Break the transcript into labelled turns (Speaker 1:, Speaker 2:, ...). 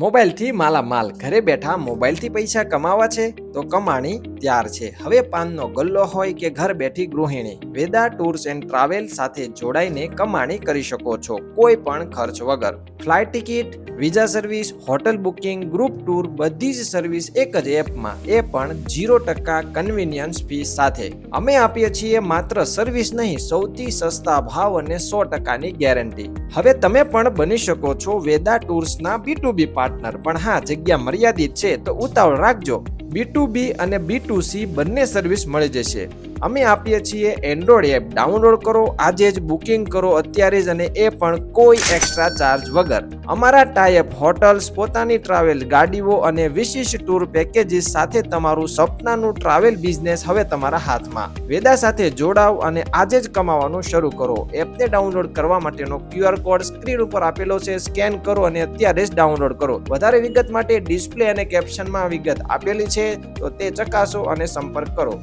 Speaker 1: મોબાઈલથી માલામાલ. ઘરે બેઠા મોબાઈલથી પૈસા કમાવા છે તો કમાણી ત્યાર છે. હવે પાનનો ગલ્લો હોય કે ઘર બેઠી ગૃહિણી, વેદા ટૂર્સ એન્ડ ટ્રાવેલ સાથે જોડાઈને કમાણી કરી શકો છો, કોઈ પણ ખર્ચ વગર. Flight ticket visa service, hotel booking, group tour, બધી જ સર્વિસ એક જ એપમાં. એ પણ જીરો ટકા કન્વિનિયન્સ ફી સાથે. અમે આપીએ છીએ માત્ર સર્વિસ નહીં, સૌથી સસ્તા ભાવ અને સો ટકાની ગેરંટી. હવે તમે પણ બની શકો છો વેદા ટૂર્સના બી ટુ બી પાર્ટનર. પણ હા, જગ્યા મર્યાદિત છે તો ઉતાવળ રાખજો. બી ટુ બી અને બી ટુ સી બંને સર્વિસ મળી જશે. અમે આપીએ છીએ એન્ડ્રોઈડ એપ. ડાઉનલોડ કરો, આજે જ બુકિંગ કરો, અત્યારે જ અને એ પણ કોઈ એક્સ્ટ્રા ચાર્જ વગર. અમારા ટાઈપ હોટલ્સ પોતાની ટ્રાવેલ ગાડીઓ અને વિશિષ્ટ ટૂર પેકેજીસ સાથે તમારું સપનાનું ટ્રાવેલ બિઝનેસ હવે તમારા હાથમાં. વેદા સાથે જોડાવ અને આજે જ કમાવાનું શરૂ કરો. એપને ડાઉનલોડ કરવા માટેનો ક્યુઆર કોડ સ્ક્રીન ઉપર આપેલો છે. સ્કેન કરો અને અત્યારે જ ડાઉનલોડ કરો. વધારે વિગત માટે ડિસ્પ્લે અને કેપ્શનમાં વિગત આપેલી છે. તો તે ચકાસો અને સંપર્ક કરો.